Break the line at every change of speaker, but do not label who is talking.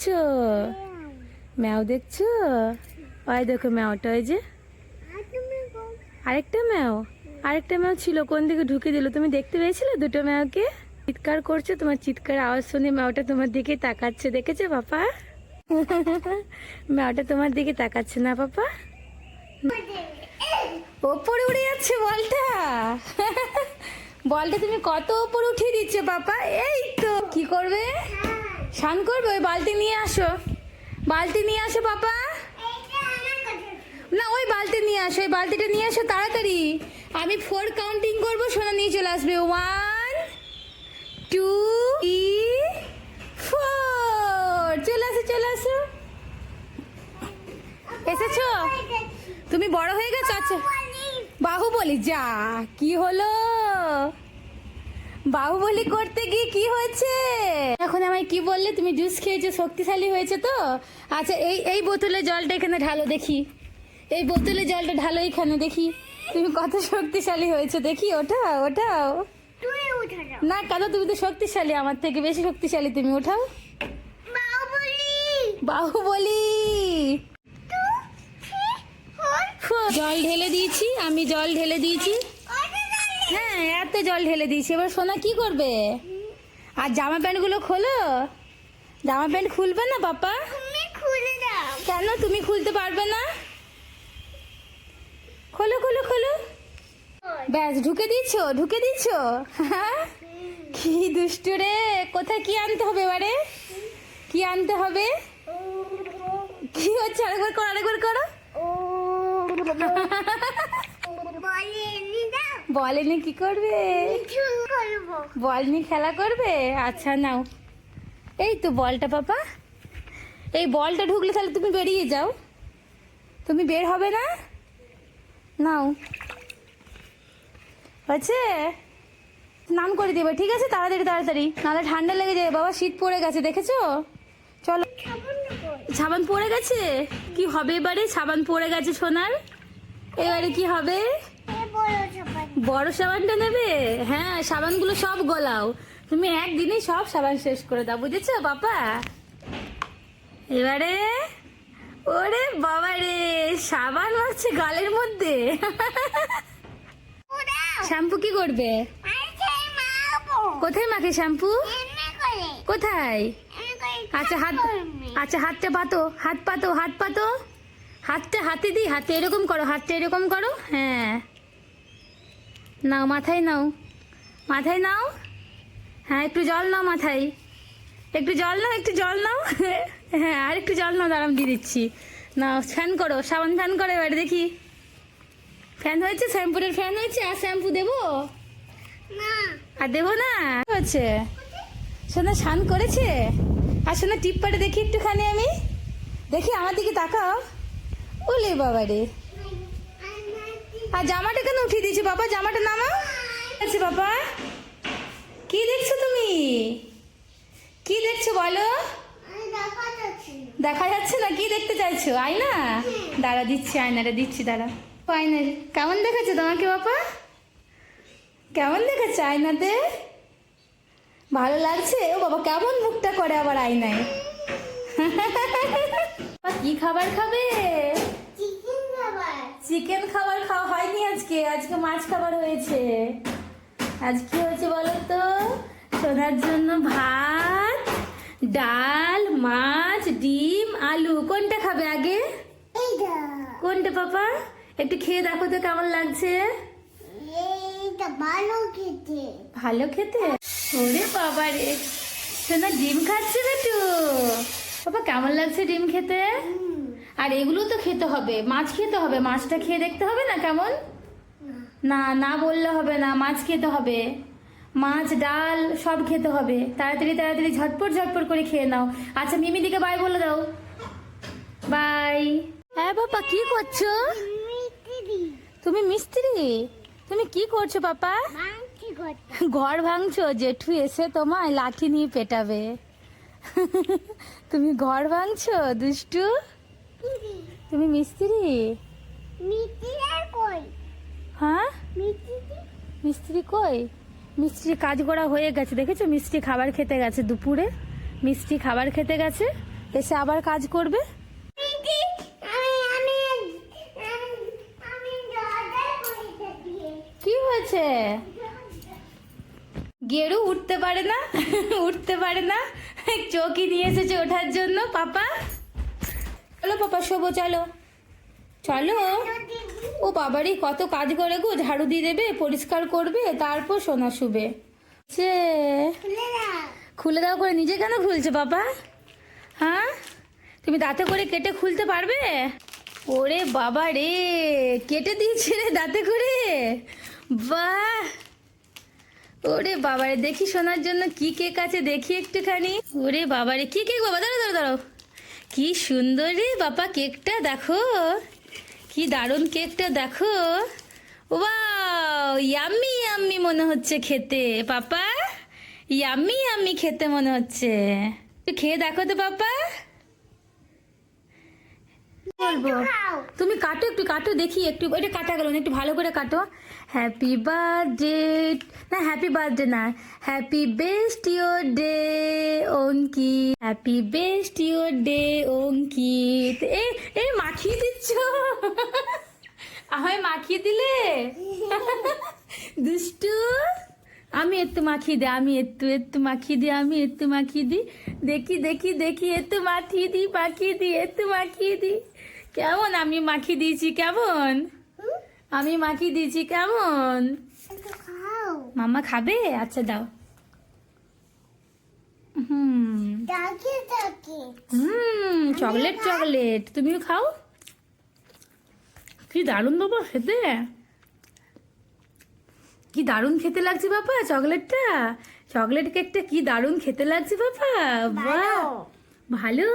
দেখছ? ম্যাও দেখছ? ওই দেখো ম্যাওটা, ওই যে। আরেকটা ম্যাও? আরেকটা ম্যাও ছিল, কোন দিকে ঢুকে দিল? তুমি দেখতে পেয়েছিলে দুটো ম্যাওকে? চিৎকার করছে, তোমার চিৎকার আওয়াজ শুনে ম্যাওটা তোমার দিকে তাকাচ্ছে, দেখেছ পাপা? ম্যাওটা তোমার দিকে তাকাচ্ছে না পাপা? ওপরে উড়ে যাচ্ছে বলটা। বলটা তুমি কত ওপর উঠিয়ে দিচ্ছ পাপা? এই তো। কি করবে? স্নান করবে ওই বালতি নিয়ে আসো। বালতি নিয়ে আসো, পাপা। না, ওই বালতি নিয়ে আসো, ওই বালতিটা নিয়ে আসো তাড়াতাড়ি। আমি ফোর কাউন্টিং করব, সোনা নিয়ে চলে আসবে। ওয়ান টু ই ফোর চলে আসো চলে আসো। এসেছ? তুমি বড় হয়ে গেছো? আচ্ছা। বাহুবলি, যা, কি হলো? বাহুবলি করতে গিয়ে কি হয়েছে? এখন আমায় কি বললে? তুমি জুস খেয়েছো শক্তিশালী হয়েছে তো? আচ্ছা এই এই বোতলে জলটা এখানে ঢালো দেখি। এই বোতলে জলটা ঢালো এখানে দেখি। তুমি কত শক্তিশালী হয়েছে দেখি ওঠাও ওঠাও। না কেন? তুমি তো শক্তিশালী আমার থেকে। বেশি শক্তিশালী তুমি ওঠাও। বাহুবলি! জল ঢেলে দিয়েছি আমি জল ঢেলে দিয়েছি। হ্যাঁ এত জল ঢেলে দিয়েছি এবার সোনা কি করবে আর জামা প্যান্টগুলো খোলো জামা প্যান্ট খুলবে না পাপা কেন তুমি খুলতে পারবে না খোলো খোলো খোলো ব্যাস ঢুকে দিচ্ছ ঢুকে দিচ্ছ হ্যাঁ কি দুষ্টু রে কোথায় কি আনতে হবে এবারে কি আনতে হবে কি হচ্ছে আরেকবার করো আরেকবার করো বলেনি কি করবে? বল নিয়ে খেলা করবে? আচ্ছা নাও। এই তো বলটা, পাপা। এই বলটা ঢুকলে তাহলে তুমি বেরিয়ে যাও। তুমি বের হবে না? নাও। হচ্ছে স্নান করে দেবে, ঠিক আছে? তাড়াতাড়ি তাড়াতাড়ি। নাহলে ঠান্ডা লেগে যাবে। বাবা, শীত পড়ে গেছে, দেখেছ? চলো। সাবান পড়ে গেছে? কি হবে এবারে? সাবান পড়ে গেছে সোনার? এবারে কি হবে? বড় সাবানটা নেবে? হ্যাঁ সাবানগুলো সব গলাও। তুমি একদিনে সব সাবান শেষ করে দাও, বুঝেছ বাবা? এবারে, ওরে বাবা রে, সাবান মারছে গালের মধ্যে। শ্যাম্পু কি করবে? কোথায় মাখে শ্যাম্পু? কোথায়? আচ্ছা হাত আচ্ছা হাতটা পাতো, হাত পাতো হাত পাতো। হাতটা হাতে দিই হাতে এরকম করো, হাতটা এরকম করো হ্যাঁ। নাও মাথায় নাও। মাথায় নাও? হ্যাঁ একটু জল নাও মাথায়। একটু জল নাও একটু জল নাও। হ্যাঁ আর একটু জল নাও দাঁড়াম দিয়ে দিচ্ছি। নাও ফ্যান করো সাবান ফ্যান করো এবারে দেখি। ফ্যান হয়েছে? শ্যাম্পুরের ফ্যান হয়েছে? আর শ্যাম্পু দেবো? আর দেবো না? হচ্ছে সোনা স্নান করেছে? আর সোনা টিপ দেখি একটুখানি আমি। দেখি আমার দিকে তাকাও। ওলে বাবা রে আর জামাটা কেন উঠিয়ে দিয়েছি বাবা? জামাটা নামাও। আছে বাবা। কি দেখছ তুমি? কি দেখছ বলো? দেখা যাচ্ছে না। কি দেখতে চাইছো? আয়না? দাঁড়া দিচ্ছি আয়নাটা দিচ্ছি দাঁড়া। আয়না কেমন দেখাচ্ছে তোমাকে বাবা? কেমন দেখাচ্ছে আয়নাতে? ভালো লাগছে? ও বাবা কেমন মুখটা করে আবার আয়নায়? কি খাবার খাবে? চিকেন খাবার খাওয়া হয়নি আজকে। আজকে মাছ খাবার হয়েছে। আজকে হয়েছে বলো তো? সোনার জন্য ভাত ডাল মাছ ডিম আলু। কোনটা খাবে আগে? কোনটা পাপা? একটু খেয়ে দেখো তো কেমন লাগছে।
ভালো খেতে।
ভালো খেতে? ওরে বাবা রে। সোনা ডিম খাচ্ছে বেটু বাবা কেমন লাগছে ডিম খেতে? আর এগুলো তো খেতে হবে। মাছ খেতে হবে। মাছটা খেয়ে দেখতে হবে না কেমন? না না বললে হবে না। মাছ খেতে হবে। মাছ ডাল সব খেতে হবে। তাড়াতাড়ি তাড়াতাড়ি ঝটপট ঝটপট করে খেয়ে নাও। আচ্ছা মিমি দিকে বাই বলে দাও। বাই হ্যাঁ বাবা কি করছ? তুমি মিস্ত্রি? তুমি কি করছ পাপা?
করতে।
ঘর ভাঙছো? জেঠু এসে তোমায় লাঠি নিয়ে পেটাবে। তুমি ঘর ভাঙছো দুষ্টু? তুমি মিস্ত্রি?
মিস্ত্রি কই?
হ্যাঁ?
মিস্ত্রি
কই? মিস্ত্রি কাজ করা হয়ে গেছে দেখেছ? মিস্ত্রি খাবার খেতে গেছে দুপুরে। মিষ্টি খাবার খেতে গেছে এসে আবার কাজ করবে।
মিষ্টি
কি হয়েছে? গেরু উঠতে পারে না? উঠতে পারে না? চৌকি নিয়ে এসেছে ওঠার জন্য পাপা। চলো পাপা, শোবো, চলো। চলো। ও বাবারই কত কাজ করে গো। ঝাড়ু দিয়ে দেবে, পরিষ্কার করবে, তারপর সোনা শুবে।
খুলে দাও
করে, নিজে কেন খুলছে বাবা হ্যাঁ? তুমি দাঁতে করে কেটে খুলতে পারবে? ওরে বাবা রে, কেটে দিয়েছে রে দাঁতে করে। বাহ! ওরে বাবারে দেখি শোনার জন্য কি কেক আছে, দেখি একটুখানি। ওরে বাবারে কি কেক বাবা? দাঁড়ো দাঁড়ো দাঁড়ো কি সুন্দর রে বাবা কেকটা, দেখো। কি দারুণ কেকটা, দেখো। ওয়াও, ইয়াম্মি ইয়াম্মি মনে হচ্ছে খেতে। পাপা, ইয়াম্মি ইয়াম্মি খেতে মনে হচ্ছে। খেয়ে দেখো তো পাপা। বলব তুমি কাটো একটু, কাটো দেখি একটু, এটা কাটা গেল একটু ভালো করে কাটো। হ্যাপি বার্থডে না হ্যাপি বার্থডে না happy best your day Anki happy best your day Ankit এ এ, মাখিয়ে দিচ্ছ? আমায় মাখিয়ে দিলে? দুষ্টু, আমি একটু মাখিয়ে দিই, আমি একটু একটু মাখিয়ে দিই, আমি একটু মাখিয়ে দিই। দেখি দেখি দেখি, একটু মাখিয়ে দিই মাখিয়ে দিই, একটু মাখিয়ে দিই। কেমন? আমি মাখিয়ে দিয়েছি কেমন? আমি মাখিয়ে দিয়েছি কেমন? মামা খাবে? আচ্ছা দাও। হুম। Chocolate chocolate. তুমিও খাও? কি দারুণ বাবা খেতে। কি দারুণ খেতে লাগছে বাবা চকলেটটা। চকলেট কেকটা কি দারুণ খেতে লাগছে বাবা। বাহ ভালো।